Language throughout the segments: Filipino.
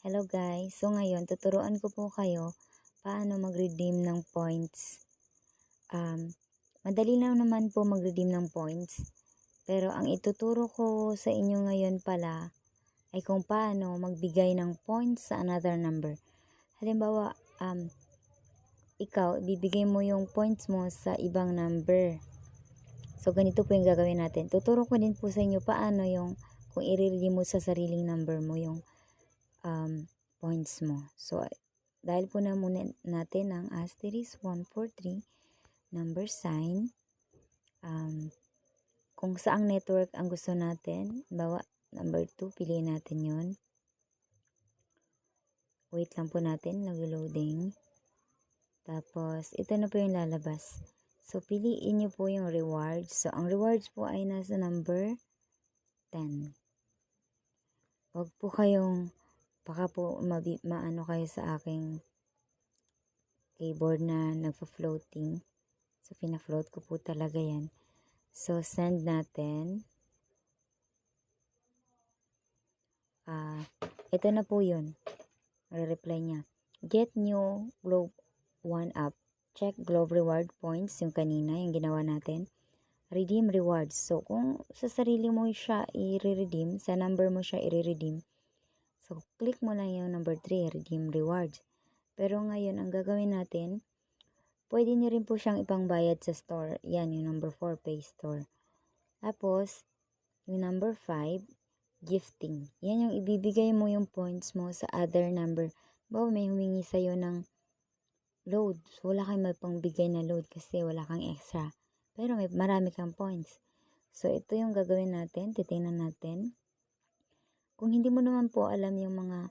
Hello guys, so ngayon tuturuan ko po kayo paano mag-redeem ng points. Um, madali lang naman po mag-redeem ng points. Pero ang ituturo ko sa inyo ngayon pala ay kung paano magbigay ng points sa another number. Halimbawa, um, ikaw, ibibigay mo yung points mo sa ibang number. So, ganito po yung gagawin natin. Tuturo ko din po sa inyo paano yung kung i-redeem mo sa sariling number mo yung um, points mo. So, dahil po na muna natin ang asterisk 143 number sign, um, kung saang network ang gusto natin, bawa number 2, piliin natin yon Wait lang po natin, nag-loading. Tapos, ito na po yung lalabas. So, piliin nyo po yung rewards. So, ang rewards po ay nasa number 10. Huwag po kayong baka po mabi, maano kayo sa aking keyboard na nagpa-floating. So, pina-float ko po talaga yan. So, send natin. Ah, uh, ito na po yun. Re-reply niya. Get new globe 1 up. Check globe reward points yung kanina, yung ginawa natin. Redeem rewards. So, kung sa sarili mo siya i-redeem, sa number mo siya i-redeem, So, click mo lang yung number 3, redeem rewards. Pero ngayon, ang gagawin natin, pwede nyo rin po siyang ipangbayad sa store. Yan, yung number 4, pay store. Tapos, yung number 5, gifting. Yan yung ibibigay mo yung points mo sa other number. Bawa may humingi sa'yo ng load. So, wala kang mapangbigay na load kasi wala kang extra. Pero may marami kang points. So, ito yung gagawin natin. Titingnan natin. Kung hindi mo naman po alam yung mga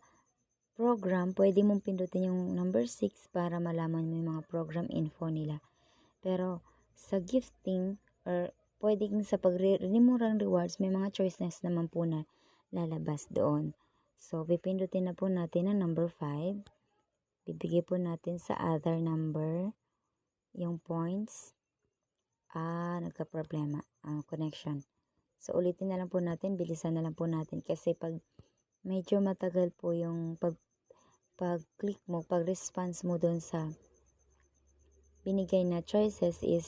program, pwede mong pindutin yung number 6 para malaman mo yung mga program info nila. Pero sa gifting or pwedeng sa pag-remove rewards, may mga choices naman po na lalabas doon. So, pipindutin na po natin ang number 5. Bibigay po natin sa other number yung points. Ah, nagka-problema ang connection. So, ulitin na lang po natin, bilisan na lang po natin kasi pag medyo matagal po yung pag pag-click mo, pag-response mo doon sa binigay na choices is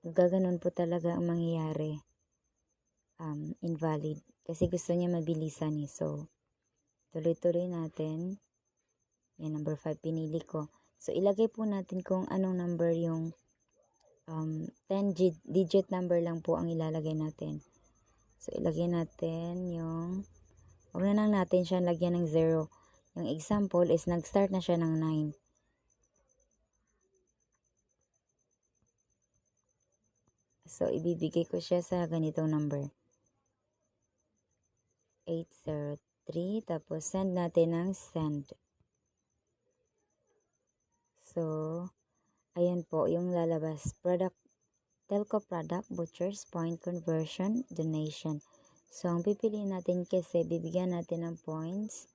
gaganon po talaga ang mangyayari. Um, invalid. Kasi gusto niya mabilisan eh. So, tuloy-tuloy natin. Yan, number 5 pinili ko. So, ilagay po natin kung anong number yung um, 10 digit number lang po ang ilalagay natin. So, ilagay natin yung, huwag na lang natin siya lagyan ng 0. Yung example is, nag-start na siya ng 9. So, ibibigay ko siya sa ganitong number. 803, tapos send natin ng send. So, Ayan po yung lalabas. Product, telco product, butcher's point, conversion, donation. So, ang pipiliin natin kasi bibigyan natin ng points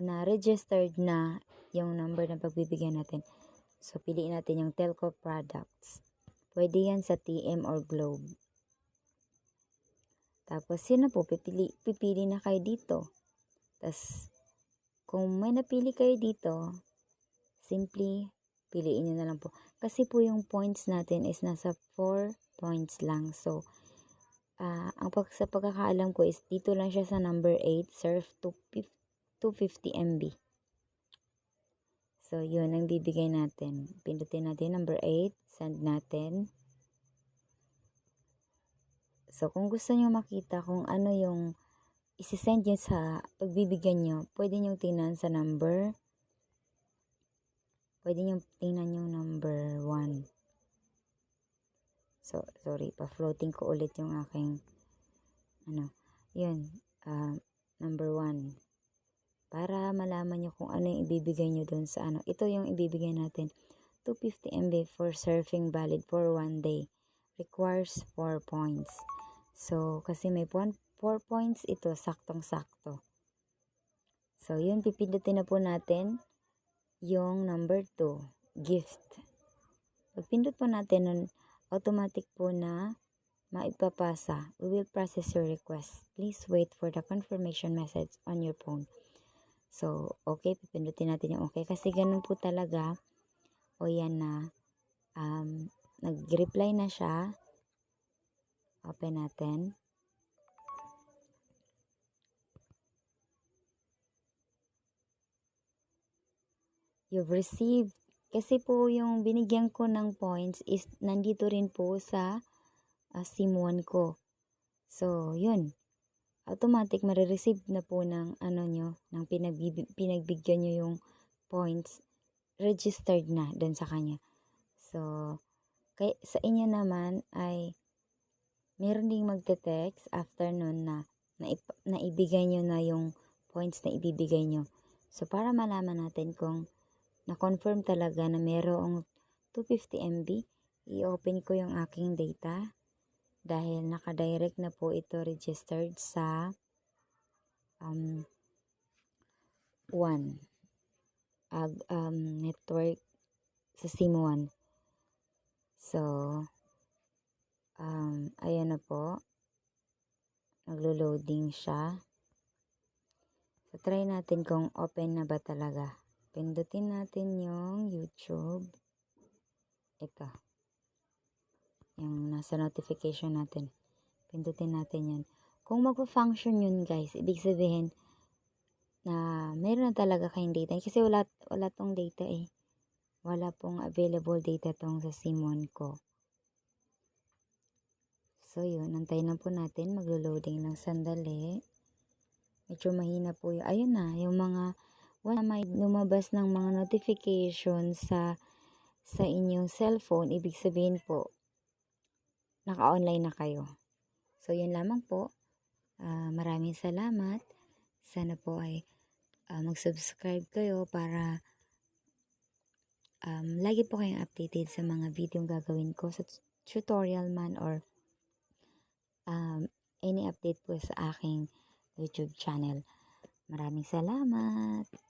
na registered na yung number na pagbibigyan natin. So, piliin natin yung telco products. Pwede yan sa TM or Globe. Tapos, yun na po, pipili, pipili na kayo dito. Tapos, kung may napili kayo dito, simply piliin nyo na lang po. Kasi po yung points natin is nasa 4 points lang. So, uh, ang pag, sa pagkakaalam ko is dito lang siya sa number 8, surf 250 MB. So, yun ang bibigay natin. Pindutin natin number 8, send natin. So, kung gusto nyo makita kung ano yung isi-send nyo sa pagbibigyan nyo, pwede nyo tingnan sa number pwede nyo tingnan yung number 1. So, sorry, pa-floating ko ulit yung aking, ano, yun, uh, number 1. Para malaman nyo kung ano yung ibibigay nyo dun sa ano. Ito yung ibibigay natin. 250 MB for surfing valid for one day. Requires 4 points. So, kasi may 4 points ito, saktong-sakto. So, yun, pipindutin na po natin yung number 2, gift. Pag pindot po natin nun, automatic po na maipapasa. We will process your request. Please wait for the confirmation message on your phone. So, okay, pipindutin natin yung okay. Kasi ganun po talaga. O yan na. Um, nag-reply na siya. Open natin. You've received. Kasi po yung binigyan ko ng points is nandito rin po sa uh, SIM1 ko. So, yun. Automatic marireceive na po ng ano nyo, ng pinagbib- pinagbigyan nyo yung points. Registered na doon sa kanya. So, kay, sa inyo naman ay meron ding magte-text after nun na na, na ibigay nyo na yung points na ibibigay nyo. So, para malaman natin kung na-confirm talaga na merong 250 MB, i-open ko yung aking data dahil naka-direct na po ito registered sa um, one ag um, network sa SIM1. So, um, ayan na po. Naglo-loading siya. So, try natin kung open na ba talaga. Pindutin natin yung YouTube. Ito. Yung nasa notification natin. Pindutin natin yan. Kung magpa-function yun guys, ibig sabihin na meron na talaga kayong data. Kasi wala, wala tong data eh. Wala pong available data tong sa SIM1 ko. So yun, antayin lang po natin. Maglo-loading lang sandali. Medyo mahina po yun. Ayun na, yung mga wala may lumabas ng mga notification sa sa inyong cellphone, ibig sabihin po, naka-online na kayo. So, yun lamang po. Uh, maraming salamat. Sana po ay uh, mag-subscribe kayo para um, lagi po kayong updated sa mga video gagawin ko sa tutorial man or um, any update po sa aking YouTube channel. Maraming salamat.